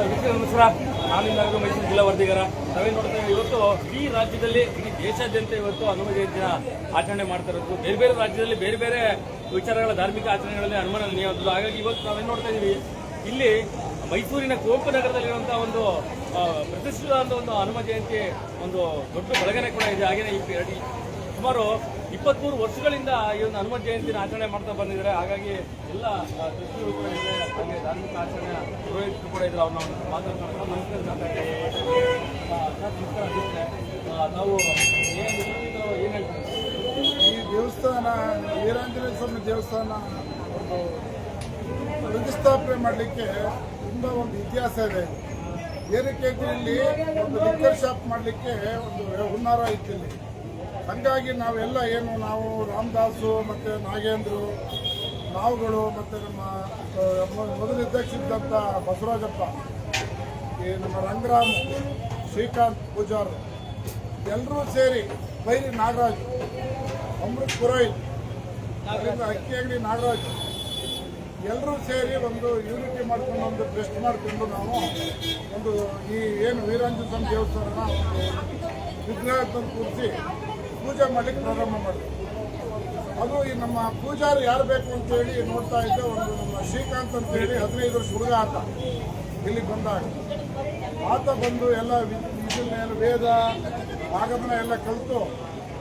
ವೀಕ್ಷಕರ ನಮಸ್ಕಾರ ನಾನು ನಿಮ್ಮೆಲ್ಲರಿಗೂ ಮೈಸೂರು ಜಿಲ್ಲಾ ವರದಿಗಾರ. ನಾವೇನು ನೋಡ್ತೇವೆ ಇವತ್ತು ಈ ರಾಜ್ಯದಲ್ಲಿ ಇಡೀ ದೇಶಾದ್ಯಂತ ಇವತ್ತು ಹನುಮ ಜಯಂತಿನ ಆಚರಣೆ ಮಾಡ್ತಾ ಇರೋದು. ಬೇರೆ ಬೇರೆ ರಾಜ್ಯದಲ್ಲಿ ಬೇರೆ ಬೇರೆ ವಿಚಾರಗಳ ಧಾರ್ಮಿಕ ಆಚರಣೆಗಳಲ್ಲಿ ಹನುಮನ ನಿಯಮದ್ದು ಹಾಗಾಗಿ ಇವತ್ತು ನಾವೇನು ನೋಡ್ತಾ ಇದ್ದೀವಿ ಇಲ್ಲಿ ಮೈಸೂರಿನ ಕುವೆಂಪು ನಗರದಲ್ಲಿರುವಂತಹ ಒಂದು ಪ್ರತಿಷ್ಠಿತ ಒಂದು ಹನುಮ ಜಯಂತಿ ಒಂದು ದೊಡ್ಡ ಬೆಳಗನೆ ಕೂಡ ಇದೆ. ಹಾಗೆಯೇ ಈ ಸುಮಾರು ಇಪ್ಪತ್ಮೂರು ವರ್ಷಗಳಿಂದ ಈ ಒಂದು ಹನುಮ ಜಯಂತಿನ ಆಚರಣೆ ಮಾಡ್ತಾ ಬಂದಿದ್ದಾರೆ. ಹಾಗಾಗಿ ಎಲ್ಲ ಟ್ರಸ್ಟಿಗಳು ಕೂಡ ಇದೆ ಹಾಗೆ ಧಾರ್ಮಿಕ ಆಚರಣೆ ಪುರೋಹಿತರು ಕೂಡ ಇದ್ದಾರೆ. ಅವ್ರನ್ನ ಮಾತಾಡ್ತಾರೆ ಅಧ್ಯಕ್ಷರೇ. ಏನು ಏನು ಹೇಳ್ತೀವಿ ಈ ದೇವಸ್ಥಾನ ವೀರಾಂಜನೇಯ ಸ್ವಾಮಿ ದೇವಸ್ಥಾನ ಒಂದು ಪ್ರತಿಷ್ಠಾಪನೆ ಮಾಡಲಿಕ್ಕೆ ತುಂಬ ಒಂದು ಇತಿಹಾಸ ಇದೆ. ಇಲ್ಲಿ ಒಂದು ಲಿಕ್ಕರ್ ಶಾಪ್ ಮಾಡಲಿಕ್ಕೆ ಒಂದು ಹುನ್ನಾರ ಇತ್ತು ಇಲ್ಲಿ ಹಾಗಾಗಿ ನಾವೆಲ್ಲ ಏನು ನಾವು ರಾಮದಾಸು ಮತ್ತು ನಾಗೇಂದ್ರು, ನಾವುಗಳು ಮತ್ತು ನಮ್ಮ ಮೊದಲು ಅಧ್ಯಕ್ಷರಿದ್ದಂಥ ಬಸವರಾಜಪ್ಪ, ಈ ನಮ್ಮ ರಂಗರಾಮ್, ಶ್ರೀಕಾಂತ್ ಪೂಜಾರ್ ಎಲ್ಲರೂ ಸೇರಿ ಬೈರಿ ನಾಗರಾಜ್, ಅಮೃತ್ ಪುರೋಹಿತ್ ಅದರಿಂದ ಅಕ್ಕಿ ಅಂಗಡಿ ನಾಗರಾಜ್ ಎಲ್ಲರೂ ಸೇರಿ ಒಂದು ಯೂನಿಟಿ ಮಾಡ್ಕೊಂಡು ಒಂದು ಬೆಸ್ಟ್ ಮಾಡಿಕೊಂಡು ನಾವು ಒಂದು ಈ ಏನು ವೀರಾಂಜನ ಸ್ವಾಮಿ ದೇವಸ್ಥಾನನ ಕೂರಿಸಿ ಪೂಜೆ ಮಾಡಲಿಕ್ಕೆ ಪ್ರಾರಂಭ ಮಾಡಿದ್ರು. ಅದು ಈ ನಮ್ಮ ಪೂಜಾರಿ ಯಾರು ಬೇಕು ಅಂತೇಳಿ ನೋಡ್ತಾ ಇದ್ದೆ ಒಂದು ನಮ್ಮ ಶ್ರೀಕಾಂತ್ ಅಂತೇಳಿ ಹದಿನೈದು ವರ್ಷ ಹುಡುಗ ಆತ. ಇಲ್ಲಿ ಬಂದಾಗ. ಆತ ಬಂದು ಎಲ್ಲ ವಿ- ಇದನ್ನೆಲ್ಲ ವೇದ, ಆಗಮನ ಎಲ್ಲ ಕಲಿತು.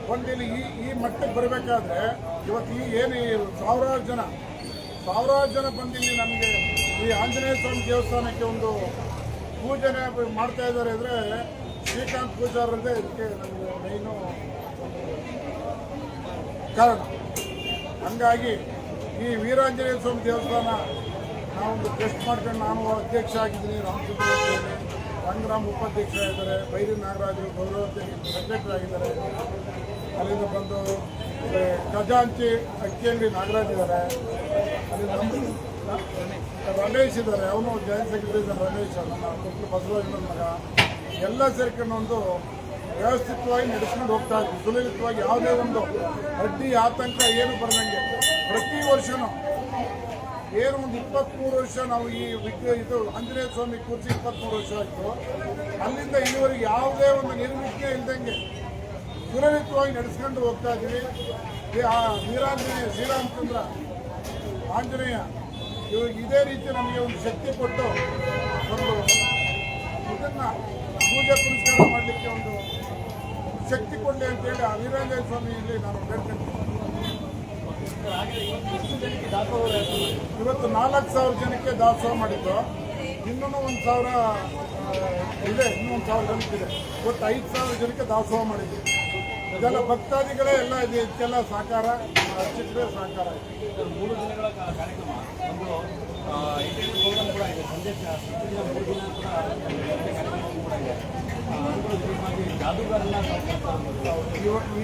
ಒಂದು ಇಲ್ಲಿ ಈ ಈ ಮಟ್ಟಕ್ಕೆ ಬರಬೇಕಾದ್ರೆ ಇವತ್ತು ಈ ಏನು ಸಾವಿರಾರು ಜನ ಸಾವಿರಾರು ಜನ ಬಂದಿಲ್ಲಿ ನಮಗೆ ಈ ಆಂಜನೇಯ ಸ್ವಾಮಿ ದೇವಸ್ಥಾನಕ್ಕೆ ಒಂದು ಪೂಜೆನೇ ಮಾಡ್ತಾ ಇದ್ದಾರೆ ಅಂದರೆ ಶ್ರೀಕಾಂತ್ ಪೂಜಾರದೇ ಇದಕ್ಕೆ ನಮಗೆ ಮೈನು ಕಾರಣ. ಹಂಗಾಗಿ ಈ ವೀರಾಂಜನೇಯ ಸ್ವಾಮಿ ದೇವಸ್ಥಾನ ನಾವೊಂದು ಟೆಸ್ಟ್ ಮಾಡ್ಕೊಂಡು ನಾನು ಅಧ್ಯಕ್ಷ ಆಗಿದ್ದೀನಿ, ರಾಮಚಂದ್ರ ಉಪಾಧ್ಯಕ್ಷ ಇದ್ದಾರೆ ಬೈರಿ ನಾಗರಾಜರು ಗೌರವ ಸೆಕ್ರೆಟರಿ ಆಗಿದ್ದಾರೆ ಅಲ್ಲಿಂದ ಬಂದು ಖಜಾಂಚಿ ಅಕ್ಕಿಯಂಗಡಿ ನಾಗರಾಜ್ ಇದ್ದಾರೆ. ಅಲ್ಲಿ ನಮ್ಮ- ರಮೇಶ್ ಇದ್ದಾರೆ. ಅವನು ಜಾಯಿಂಟ್ ಸೆಕ್ರೆಟರಿ ಇದ್ದಾರೆ ರಮೇಶ್, ನಮ್ಮ ಕೊಪ್ಪಳು ಬಸವರಾಜನ ಮಗ. ಎಲ್ಲ ಸೇರ್ಕೊಂಡು ಒಂದು ವ್ಯವಸ್ಥಿತವಾಗಿ ನಡೆಸ್ಕೊಂಡು ಹೋಗ್ತಾ ಇದ್ವಿ. ಸುಲಲಿತವಾಗಿ ಯಾವುದೇ ಒಂದು ಅಡ್ಡಿ, ಆತಂಕ ಏನು ಬರದಂಗೆ ಪ್ರತಿ ವರ್ಷನೂ ಏನು ಒಂದು ಇಪ್ಪತ್ತ್ಮೂರು ವರ್ಷ ನಾವು ಈ ವಿಗ್ರಹ ಇದು ಆಂಜನೇಯ ಸ್ವಾಮಿ ಕೂರಿಸಿ ಇಪ್ಪತ್ತ್ಮೂರು ವರ್ಷ ಆಯಿತು. ಅಲ್ಲಿಂದ ಇಲ್ಲಿವರೆಗೆ ಯಾವುದೇ ಒಂದು ನಿರ್ವಿಘ್ನ ಇಲ್ದಂಗೆ ಸುಲಲಿತವಾಗಿ ನಡೆಸ್ಕೊಂಡು ಹೋಗ್ತಾ ಇದ್ದೀವಿ ಆ ವೀರಾಂಜನೇಯ ಶ್ರೀರಾಮಚಂದ್ರ ಆಂಜನೇಯ ಇವಾಗ ಇದೇ ರೀತಿ ನಮಗೆ ಒಂದು ಶಕ್ತಿ ಕೊಟ್ಟು ಒಂದು ಇದನ್ನ ಪೂಜೆ ಪುನಸ್ಕಾರ ಮಾಡಲಿಕ್ಕೆ ಒಂದು ಶಕ್ತಿ ಕೊಡಲಿ ಅಂತೇಳಿ ಆ ವೀರಾಂಜನ ಸ್ವಾಮಿ ಇಲ್ಲಿ ನಾನು ಹಾಗೆ ಇವತ್ತು ನಾಲ್ಕು ಸಾವಿರ ಜನಕ್ಕೆ ದಾಸೋಹ ಮಾಡಿದ್ದು. ಇನ್ನೂ ಒಂದು ಸಾವಿರ ಇದೆ, ಇನ್ನೂ ಒಂದು ಸಾವಿರ ಜನಕ್ಕಿದೆ ಇವತ್ತು ಐದು ಸಾವಿರ ಜನಕ್ಕೆ ದಾಸೋಹ ಮಾಡಿದ್ವಿ ಇದೆಲ್ಲ ಭಕ್ತಾದಿಗಳೇ ಎಲ್ಲ ಇದೆ, ಇದಕ್ಕೆಲ್ಲ ಸಹಕಾರ ಅರ್ಚಕರೇ ಸಾಕಾರ ಮೂರು ದಿನಗಳ ಕಾರ್ಯಕ್ರಮ. ಕೂಡ ಇದೆ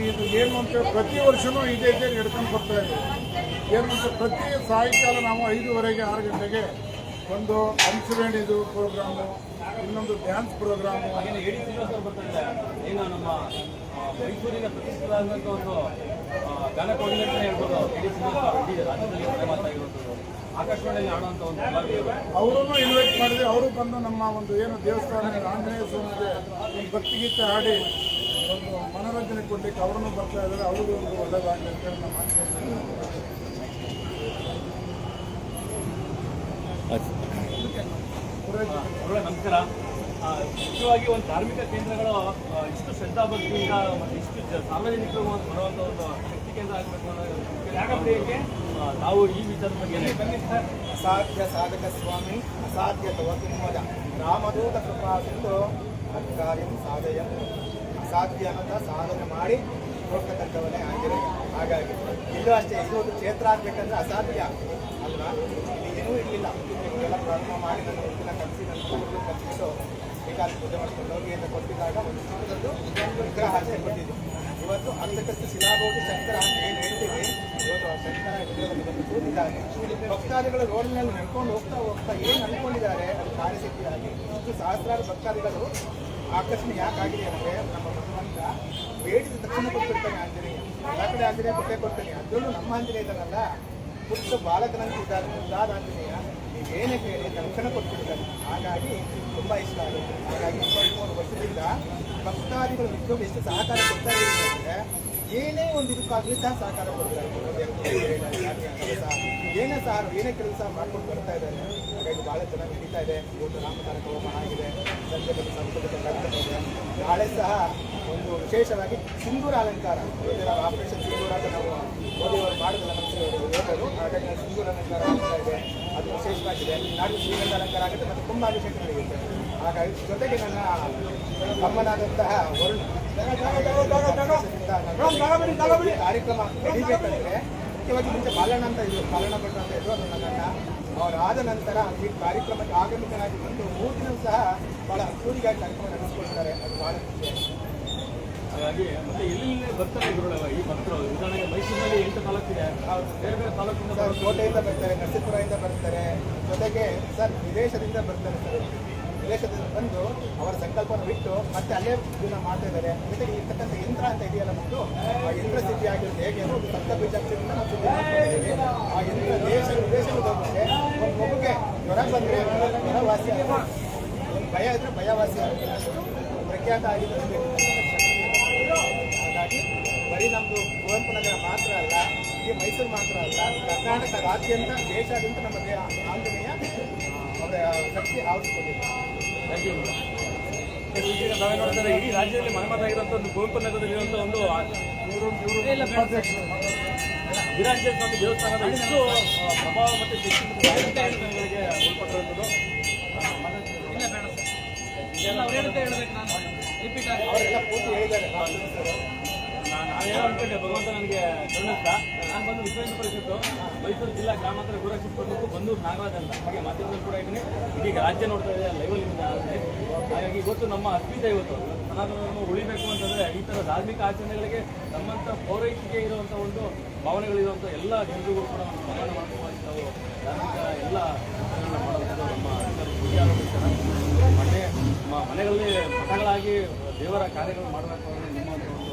ಇದೆ ಏನು ಅಂತ ಪ್ರತಿ ವರ್ಷನೂ ಇದೇ ಇದೇ ನಡ್ಕೊಂಡು ಬರ್ತಾ ಇದೆ. ಏನು ಅಂತ ಪ್ರತಿ ಸಾಯಂಕಾಲ ನಾವು ಐದೂವರೆಗೆ, ಆರು ಗಂಟೆಗೆ ಒಂದು ಇದು ಪ್ರೋಗ್ರಾಮು, ಇನ್ನೊಂದು ಡ್ಯಾನ್ಸ್ ಪ್ರೋಗ್ರಾಮು. ಏನು ನಮ್ಮ ಮೈಸೂರಿನ ಪ್ರತಿಷ್ಠಿತ ಒಂದು ಹೇಳ್ಬೋದು. ಅವರನ್ನು ಇನ್ವೈಟ್ ಮಾಡಿದ್ರೆ ಅವರು ಬಂದು ನಮ್ಮ ಒಂದು ಏನು ದೇವಸ್ಥಾನ ಆಂಜನೇಯ ಸ್ವಾಮಿಗೆ ಒಂದು ಭಕ್ತಿಗೀತೆ ಹಾಡಿ ಒಂದು ಮನೋರಂಜನೆ ಕೊಡ್ಲಿಕ್ಕೆ ಅವರನ್ನು ಬರ್ತಾ ಇದ್ದಾರೆ. ಅವರಿಗೂ ಒಂದು ಒಳ್ಳೆಯದಾಗಲಿ ಅಂತ ಹೇಳಿ ನಮ್ಮ ನಮಸ್ಕಾರ. ಮುಖ್ಯವಾಗಿ ಒಂದು ಧಾರ್ಮಿಕ ಕೇಂದ್ರಗಳು ಇಷ್ಟು ಇಷ್ಟು ಶ್ರದ್ಧಾಭಕ್ತಿಯಿಂದ ಮತ್ತು ಇಷ್ಟು ಸಾರ್ವಜನಿಕರು ಬರುವಂಥ ಒಂದು ನಾವು ಈ ವಿಚಾರದ ಬಗ್ಗೆ? ಅಸಾಧ್ಯ ಸಾಧಕ ಸ್ವಾಮಿ, ಅಸಾಧ್ಯ ತವತಿಮ್ಮದ ರಾಮದೂತ ಕೃಪಾ ಸಿಂಧು ಅಧಿಕಾರ್ಯಂ ಸಾಧಯ. ಅಸಾಧ್ಯ ಅಂತ ಸಾಧನೆ ಮಾಡಿ ಹೋಗ್ತಕ್ಕಂಥವನೇ ಆಗಿದೆ ಹಾಗಾಗಿ ಇಲ್ಲೂ ಅಷ್ಟೇ ಇದು ಒಂದು ಕ್ಷೇತ್ರ ಆಗ್ಬೇಕಂದ್ರೆ ಅಸಾಧ್ಯ ಅಲ್ವಾ? ಇಲ್ಲಿ ಏನೂ ಇರಲಿಲ್ಲ. ಎಲ್ಲ ಪ್ರಾರಂಭ ಮಾಡಿ ನನ್ನ ಹುಡುಗಿನ ಕಲಿಸಿ ನನ್ನ ಹುಡುಗರು ಕಲಿಸಿಕೊಂಡು ಬೇಕಾದ ಪೂಜೆ ಮಾಡಿಕೊಂಡು ಹೋಗಿ ಅಂತ ಕೊಟ್ಟಿದ್ದಾಗ ಒಂದು ಚಿಕ್ಕದೊಂದು ವಿಗ್ರಹ ಆಚೆ ಕೊಟ್ಟಿದ್ದು ಇವತ್ತು ಅರ್ಧಕ್ಕಷ್ಟು ಶಿಲಾಗೋಟಿ ಶಂಕರ ಅಂತ ಏನು ಹೇಳ್ತೀವಿ? ಇವತ್ತು ಆ ಶಂಕರ ವಿಗ್ರಹದಲ್ಲಿ ಬಂದು ಕೂತಿದ್ದಾನೆ ಭಕ್ತಾದಿಗಳು ರೋಡ್ನಲ್ಲಿ ನಡ್ಕೊಂಡು ಹೋಗ್ತಾ ಹೋಗ್ತಾ ಏನು ಅನ್ಕೊಂಡಿದ್ದಾರೆ? ಅದು ಕಾರ್ಯಸಿದ್ಧಿಯಾಗಿ. ಇಷ್ಟು ಸಹಸ್ರಾರು ಭಕ್ತಾದಿಗಳು ಆಕರ್ಷಣೆ ಯಾಕೆ ಆಗಿದೆ ಅಂದರೆ ನಮ್ಮ ಭಗವಂತ ಬೇಡಿದ ತಕ್ಷಣ ಕೊಟ್ಬಿಡ್ತಾನೆ ಆಂಜನೇಯ. ಎಲ್ಲ ಕಡೆ ಆಂಜನೇಯ ಕೊಟ್ಟೇ ಕೊಡ್ತಾನೆ. ಅದರಲ್ಲೂ ನಮ್ಮ ಆಂಜನೇಯ ಇದ್ದಾನಲ್ಲ ಪುಟ್ಟ ಬಾಲಕನಂತೆ ಇದ್ದಾರೆ ಮುದ್ದಾದ ಆಂಜನೇಯ. ನೀವೇನೇ ಕೇಳಿ ಶಿಕ್ಷಣ ಕೊಟ್ಬಿಟ್ಟಿದ್ದಾರೆ ಹಾಗಾಗಿ ತುಂಬ ಇಷ್ಟ ಆಗುತ್ತೆ. ಹಾಗಾಗಿ ಇಪ್ಪತ್ತ್ಮೂರು ವರ್ಷದಿಂದ ಭಕ್ತಾದಿಗಳು ನಿಜವಾಗ್ಲೂ ಎಷ್ಟು ಸಹಕಾರ ಕೊಡ್ತಾ ಇದ್ದಾರೆ ಅಂದ್ರೆ, ಏನೇ ಒಂದು ಇದಕ್ಕಾಗಲಿ ಸಹ ಸಹಕಾರ ಧಾನ್ಯ ಕೆಲಸ ಏನೇ ಸಹ, ಏನೇ ಕೆಲಸ ಮಾಡ್ಕೊಂಡು ಬರ್ತಾ ಇದ್ದಾರೆ. ಹಾಗಾಗಿ ಬಹಳ ಚೆನ್ನಾಗಿ ನಡೀತಾ ಇದೆ. ಒಂದು ನಾಮಕರಣ ಹೋಮ ಆಗಿದೆ ಸಂಜೆ ಬಂದು ಸಂಸ್ಕೃತ ಕಾರ್ಯಕ್ರಮ ಇದೆ ನಾಳೆ ಸಹ ಒಂದು ವಿಶೇಷವಾಗಿ ಸಿಂಧೂರ ಅಲಂಕಾರ. ನಾವು ಆಪರೇಷನ್ ಸಿಂಧೂರ ಅಂತ ನಾವು ಮೋದಿಯವರು ಮಾಡೋದಲ್ಲ ಹೇಳ್ಬೋದು. ಹಾಗಾಗಿ ನಾವು ಸಿಂಧೂರ ಅಲಂಕಾರ ಆಗ್ತಾ ಇದೆ. ಅದು ವಿಶೇಷವಾಗಿದೆ. ನಾಡಿನ ಶ್ರೀಗಂಧ ಅಲಂಕಾರ ಆಗುತ್ತೆ ಮತ್ತು ಕುಂಭಾಭಿಷೇಕ ನಡೆಯುತ್ತೆ. ಹಾಗಾಗಿ ಜೊತೆಗೆ ನನ್ನ ತಮ್ಮನಾದಂತಹ ವರುಣ್ ಕಾರ್ಯಕ್ರಮ ನಡೀಬೇಕಂದ್ರೆ ಮುಖ್ಯವಾಗಿ ಮುಂಚೆ ಬಾಲಣ್ಣ ಅಂತ ಇದ್ರು. ಬಾಲಣ್ಣ ಭಟ್ರು ಅಂತ ಇದ್ರು. ಅದು ನನ್ನ ಅವರಾದ ನಂತರ ಈ ಕಾರ್ಯಕ್ರಮಕ್ಕೆ ಆಗಮಿಕನಾಗಿ ಬಂದು ಮೂರು ದಿನ ಸಹ ಬಹಳ ಅದ್ದೂರಿಗಾಗಿ ಕಾರ್ಯಕ್ರಮ ನಡೆಸಿಕೊಳ್ತಾರೆ ಅದು ಬಹಳ ಖುಷಿ. ಹಾಗಾಗಿ ಮತ್ತೆ ಎಲ್ಲಿ ಬರ್ತಾರೆ ಈ ಭಕ್ತರು ಉದಾಹರಣೆಗೆ ಮೈಸೂರಿನಲ್ಲಿ ಎಂಟು ತಾಲೂಕಿದೆ ಬೇರೆ ಬೇರೆ ತಾಲೂಕಿಂದ ಸರ್ ಕೋಟೆಯಿಂದ ಬರ್ತಾರೆ ನರಸೀಪುರದಿಂದ ಬರ್ತಾರೆ. ಜೊತೆಗೆ ಸರ್ ವಿದೇಶದಿಂದ ಬರ್ತಾರೆ ಸರ್. ವಿದೇಶದಿಂದ ಬಂದು ಅವರ ಸಂಕಲ್ಪನ ಬಿಟ್ಟು ಮತ್ತೆ ಅಲ್ಲೇ ಇದನ್ನ ಮಾಡ್ತಾ ಇದ್ದಾರೆ. ಜೊತೆಗೆ ಇರ್ತಕ್ಕಂಥ ಯಂತ್ರ ಅಂತ ಇದೆಯಲ್ಲ ಮತ್ತು ಆ ಯಂತ್ರ ಸ್ಥಿತಿ ಆಗಿರುತ್ತೆ. ಹೇಗೆ ಒಂದು ಸಪ್ತ ಸಿದ್ಧಿ ಮಾಡ್ಕೊಂಡಿದ್ದೀವಿ. ಆ ಯಂತ್ರ ದೇಶ ಹೋಗುತ್ತೆ. ಒಂದು ಮಗುಗೆ ಜ್ವರ ಬಂದರೆ ಜ್ವರ ವಾಸಿ ಆಗುತ್ತೆ ಒಂದು ಭಯ ಇದ್ರೆ ಭಯವಾಸಿ. ಆಗುತ್ತೆ ಅಷ್ಟು ಪ್ರಖ್ಯಾತ ಆಗಿದೆ. ಹಾಗಾಗಿ ಬರೀ ನಮ್ಮದು ಕುವೆಂಪು ನಗರ ಮಾತ್ರ ಅಲ್ಲ ಇಡೀ ಮೈಸೂರು ಮಾತ್ರ ಅಲ್ಲ ಕರ್ನಾಟಕ ರಾಜ್ಯಂತ ದೇಶಾದ್ಯಂತ ನಮ್ಮ ದೇ- ಆಂಜನೇಯ ಅವರ ಶಕ್ತಿ ಆವರಿಸಿಕೊಂಡಿದೆ. ಥ್ಯಾಂಕ್ ಯು ಈಗ ನಾವೇ ನೋಡ್ತಾರೆ ಇಡೀ ರಾಜ್ಯದಲ್ಲಿ ಮನಮಾತಾಗಿರುವಂತಹ ಒಂದು ಕುವೆಂಪು ನಗರದಲ್ಲಿರುವಂಥ ಒಂದು ವಿರಾಜ ಸ್ವಾಮಿ ದೇವಸ್ಥಾನದ ಇಷ್ಟು ಪ್ರಭಾವ ಮತ್ತು ಶಕ್ತಿ ಮತ್ತು ನಾನು. ಆಚರಣೆಗಳಿಗೆ ಒಳಪಟ್ಟಿರುವಂಥದ್ದು ಅವರೆಲ್ಲ ಪೂರ್ತಿ ಹೇಳಿದ್ದಾರೆ. ನಾನು ನಾನೇನೋ ಅನ್ಕೊಂಡೆ, ಭಗವಂತ ನನಗೆ ಕರುಣಿಸ್ತ. ನಾನು ಬಂದು ವಿಶ್ವೇಶ್ವರ ಪರಿಷತ್ತು, ಮೈಸೂರು ಜಿಲ್ಲಾ ಗ್ರಾಮಾಂತರ ಗುರುರಕ್ಷಿತ ಪ್ರಮುಖ ಬಂದೂರು ನಾಗರಾಜ್ ಅಂತ. ಹಾಗೆ ಮಾಧ್ಯಮದಲ್ಲಿ ಕೂಡ ಇದ್ದೀನಿ. ಇದೀಗ ರಾಜ್ಯ ನೋಡ್ತಾ ಇದೆ ಲೈವಲ್ಲಿ ಹಾಗಾಗಿ ಇವತ್ತು ನಮ್ಮ ಅಸ್ಮಿತೆ ಇವತ್ತು. ಸನಾತನ ಧರ್ಮ ಉಳಿಬೇಕು ಅಂತಂದ್ರೆ ಈ ಥರ ಧಾರ್ಮಿಕ ಆಚರಣೆಗಳಿಗೆ ನಮ್ಮಂಥ ಪೌರೈಕೆ ಇರುವಂಥ ಒಂದು ಭಾವನೆಗಳಿರುವಂಥ ಎಲ್ಲ ಜನರಿಗೂ ಕೂಡ ನಮ್ಮ ಸಮಾನ ನಾವು ಧಾರ್ಮಿಕ ಎಲ್ಲ ಮಾಡುವಂಥದ್ದು ನಮ್ಮ ನಮ್ಮ ಮನೆಗಳಲ್ಲಿ ಮಠಗಳಾಗಿ ದೇವರ ಕಾರ್ಯಗಳು ಮಾಡಬೇಕು ಅನ್ನೋ ನಿಮ್ಮ ಒಂದು